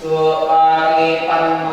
สุปาริปันโน